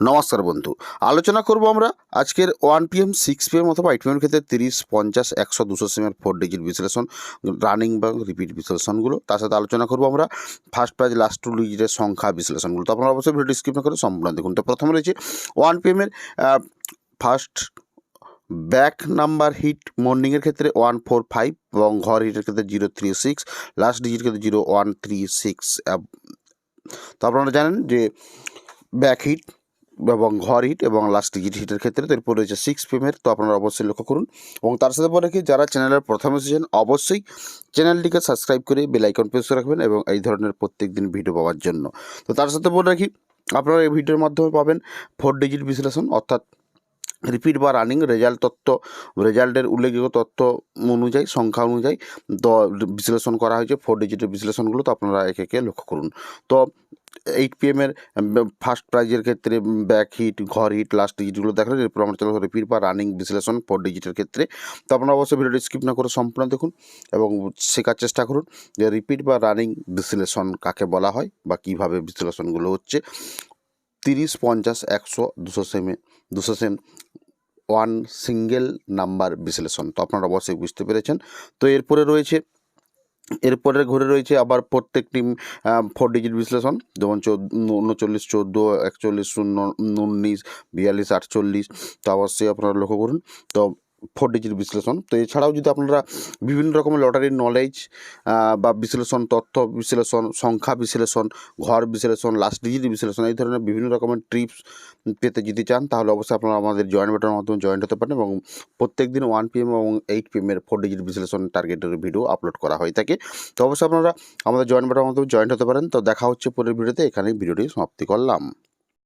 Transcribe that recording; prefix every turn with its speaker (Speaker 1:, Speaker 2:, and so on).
Speaker 1: নমস্কার বন্ধু। আলোচনা করব আমরা আজকের ওয়ান পিএম সিক্স পিএম অথবা এইট পিএমের ক্ষেত্রে তিরিশ, পঞ্চাশ, একশো, দুশো সিমের ফোর ডিজিট বিশ্লেষণ রানিং বা রিপিট বিশ্লেষণগুলো। তার সাথে আলোচনা করব আমরা ফার্স্ট প্রাইজ লাস্ট টু ডিজিটের সংখ্যা বিশ্লেষণগুলো। তো আপনারা অবশ্যই ভিডিও স্কিপ না করে সম্পূর্ণ দেখুন। তো প্রথমে রয়েছে ওয়ান পি পিএমের ফার্স্ট ব্যাক নাম্বার হিট মর্নিংয়ের ক্ষেত্রে ওয়ান ফোর ফাইভ এবং ঘর হিটের ক্ষেত্রে জিরো থ্রি সিক্স লাস্ট ডিজিটের ক্ষেত্রে জিরো ওয়ান থ্রি সিক্স তো আপনারা জানেন যে ব্যাক হিট এবং ঘর হিট এবং লাস্ট ডিজিট হিটের ক্ষেত্রে তো এরপর রয়েছে সিক্স পিএমের তো আপনারা অবশ্যই লক্ষ্য করুন। এবং তার সাথে পরে কি যারা চ্যানেলের প্রথম এসেছেন, অবশ্যই চ্যানেলটিকে সাবস্ক্রাইব করে বেল আইকন প্রেস করে রাখবেন এবং এই ধরনের প্রত্যেক দিন ভিডিও পাওয়ার জন্য। তো তার সাথে বলে রাখি, আপনারা এই ভিডিওর মাধ্যমে পাবেন ফোর ডিজিট বিশ্লেষণ, অর্থাৎ রিপিট বা রানিং রেজাল্ট তথ্য রেজাল্টের উল্লেখযোগ্য তথ্য অনুযায়ী, সংখ্যা অনুযায়ী তো বিশ্লেষণ করা হয়েছে। ফোর ডিজিটের বিশ্লেষণগুলো তো আপনারা একে একে লক্ষ্য করুন। তো এইট পিএমের ফার্স্ট প্রাইজের ক্ষেত্রে ব্যাক হিট ঘর হিট লাস্ট ডিজিটগুলো দেখালেন এরপর আমরা চলো রিপিট বা রানিং বিশ্লেষণ ফোর ডিজিটের ক্ষেত্রে। তো আপনারা অবশ্যই ভিডিওটি স্কিপ না করে সম্পূর্ণ দেখুন এবং শেখার চেষ্টা করুন যে রিপিট বা রানিং বিশ্লেষণ কাকে বলা হয় বা কীভাবে বিশ্লেষণগুলো হচ্ছে। তিরিশ, পঞ্চাশ, একশো, দুশো সেমে দুশো সেম ওয়ান সিঙ্গেল নাম্বার বিশ্লেষণ তো আপনারা অবশ্যই বুঝতে পেরেছেন। তো এরপরে রয়েছে এরপরে ঘরে রয়েছে আবার প্রত্যেকটি ফোর ডিজিট বিশ্লেষণ, যেমন চোদ্দ, উনচল্লিশ, চোদ্দ, একচল্লিশ, শূন্য উনিশ, বিয়াল্লিশ, আটচল্লিশ, তো অবশ্যই আপনারা লক্ষ্য করুন। তো ফোর ডিজিট বিশ্লেষণ। তো এছাড়াও যদি আপনারা বিভিন্ন রকমের লটারির নলেজ বা বিশ্লেষণ তথ্য বিশ্লেষণ, সংখ্যা বিশ্লেষণ, ঘর বিশ্লেষণ লাস্ট ডিজিট বিশ্লেষণ, এই ধরনের বিভিন্ন রকমের ট্রিপস পেতে যদি চান, তাহলে অবশ্যই আপনারা আমাদের জয়েন্ট বাটনের মাধ্যমে জয়েন্ট হতে পারেন এবং প্রত্যেক দিন ওয়ান পিএম এবং এইট পিএমের ফোর ডিজিট বিশ্লেষণ টার্গেটের ভিডিও আপলোড করা হয়ে থাকে। তো অবশ্যই আপনারা আমাদের জয়েন্ট বাটনের মাধ্যমে জয়েন্ট হতে পারেন। তো দেখা হচ্ছে পরের ভিডিওতে এখানেই ভিডিওটি সমাপ্তি করলাম।